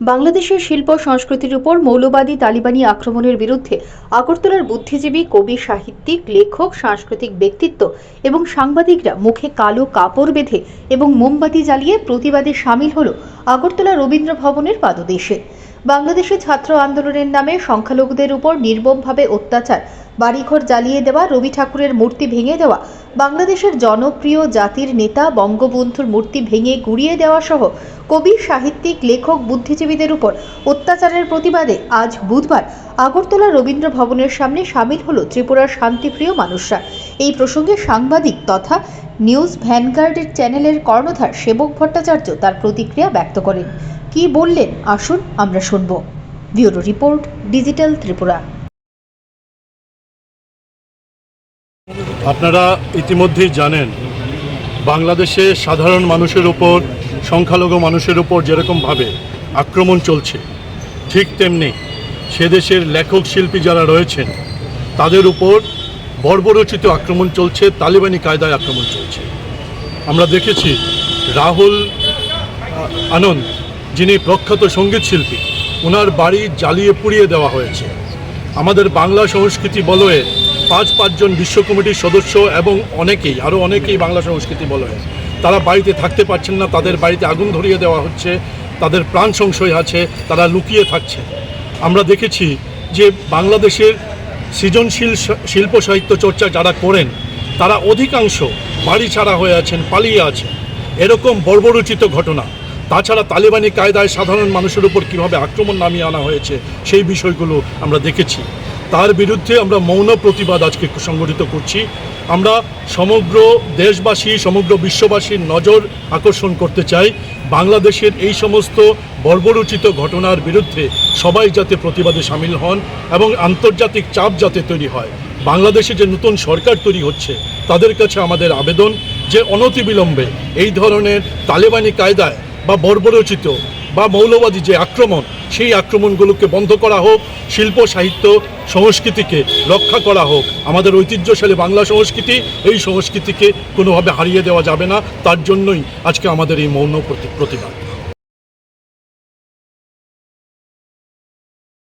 বাংলাদেশের শিল্প সংস্কৃতির উপর মৌলবাদী তালিবানি আক্রমণের বিরুদ্ধে আগরতলার বুদ্ধিজীবী, কবি, সাহিত্যিক, লেখক, সাংস্কৃতিক ব্যক্তিত্ব এবং সাংবাদিকরা মুখে কালো কাপড় বেঁধে এবং মোমবাতি জ্বালিয়ে প্রতিবাদে সামিল হল আগরতলা রবীন্দ্র ভবনের পাদদেশে। বাংলাদেশে ছাত্র আন্দোলনের নামে সংখ্যালঘুদের উপর নির্মমভাবে অত্যাচার বাড়িঘর জ্বালিয়ে দেওয়া, রবি ঠাকুরের মূর্তি ভেঙে দেওয়া, বাংলাদেশের জনপ্রিয় জাতির নেতা, বঙ্গবন্ধুর মূর্তি ভেঙে গুড়িয়ে দেওয়া সহ কবি, সাহিত্যিক, লেখক, বুদ্ধিজীবীদের উপর অত্যাচারের প্রতিবাদে আজ বুধবার আগরতলা রবীন্দ্র ভবনের সামনে সামিল হলো ত্রিপুরার শান্তিপ্রিয় মানুষরা। এই প্রসঙ্গে সাংবাদিক তথা নিউজ ভ্যানগার্ডের চ্যানেলের কর্ণধার সেবক ভট্টাচার্য তার প্রতিক্রিয়া ব্যক্ত করেন। কি বললেন? আসুন আমরা শুনব। Bureau report, digital Tripura. আপনারা ইতিমধ্যেই জানেন, বাংলাদেশে সাধারণ মানুষের ওপর সংখ্যালঘু মানুষের ওপর যেরকমভাবে আক্রমণ চলছে, ঠিক তেমনি সে দেশের লেখক শিল্পী যারা রয়েছেন, তাদের উপর বর্বরচিত আক্রমণ চলছে, তালিবানি কায়দায় আক্রমণ চলছে। আমরা দেখেছি রাহুল আনন্দ, যিনি প্রখ্যাত সংগীত শিল্পী ওনার বাড়ি জ্বালিয়ে পুড়িয়ে দেওয়া হয়েছে। আমাদের বাংলা সংস্কৃতি বলয়ে পাঁচ পাঁচজন বিশ্ব কমিটির সদস্য এবং অনেকেই আরও অনেকেই বাংলা সংস্কৃতি বলয়ে তারা বাড়িতে থাকতে পারছেন না, তাদের বাড়িতে আগুন ধরিয়ে দেওয়া হচ্ছে, তাদের প্রাণ সংশয় আছে, তারা লুকিয়ে থাকছে। আমরা দেখেছি যে বাংলাদেশের সৃজনশীল শিল্প সাহিত্য চর্চা যারা করেন, তারা অধিকাংশ বাড়ি ছাড়া হয়ে আছেন, পালিয়ে আছেন। এরকম বর্বরচিত ঘটনা। তাছাড়া তালেবানি কায়দায় সাধারণ মানুষের উপর কীভাবে আক্রমণ নামিয়ে আনা হয়েছে, সেই বিষয়গুলো আমরা দেখেছি। তার বিরুদ্ধে আমরা মৌন প্রতিবাদ আজকে সংগঠিত করছি। আমরা সমগ্র দেশবাসী, সমগ্র বিশ্ববাসীর নজর আকর্ষণ করতে চাই। বাংলাদেশের এই সমস্ত বর্বরচিত ঘটনার বিরুদ্ধে সবাই যাতে প্রতিবাদে সামিল হন এবং আন্তর্জাতিক চাপ যাতে তৈরি হয়। বাংলাদেশে যে নতুন সরকার তৈরি হচ্ছে, তাদের কাছে আমাদের আবেদন যে অনতিবিলম্বে এই ধরনের তালেবানি কায়দায় বা বর্বরচিত বা মৌলবাদী যে আক্রমণ, সেই আক্রমণগুলোকে বন্ধ করা হোক, শিল্প, সাহিত্য, সংস্কৃতিকে রক্ষা করা হোক। আমাদের ঐতিহ্যশালী বাংলা সংস্কৃতি, এই সংস্কৃতিকে কোনোভাবে হারিয়ে দেওয়া যাবে না। তার জন্যই আজকে আমাদের এই মৌন প্রতি- প্রতিবাদ।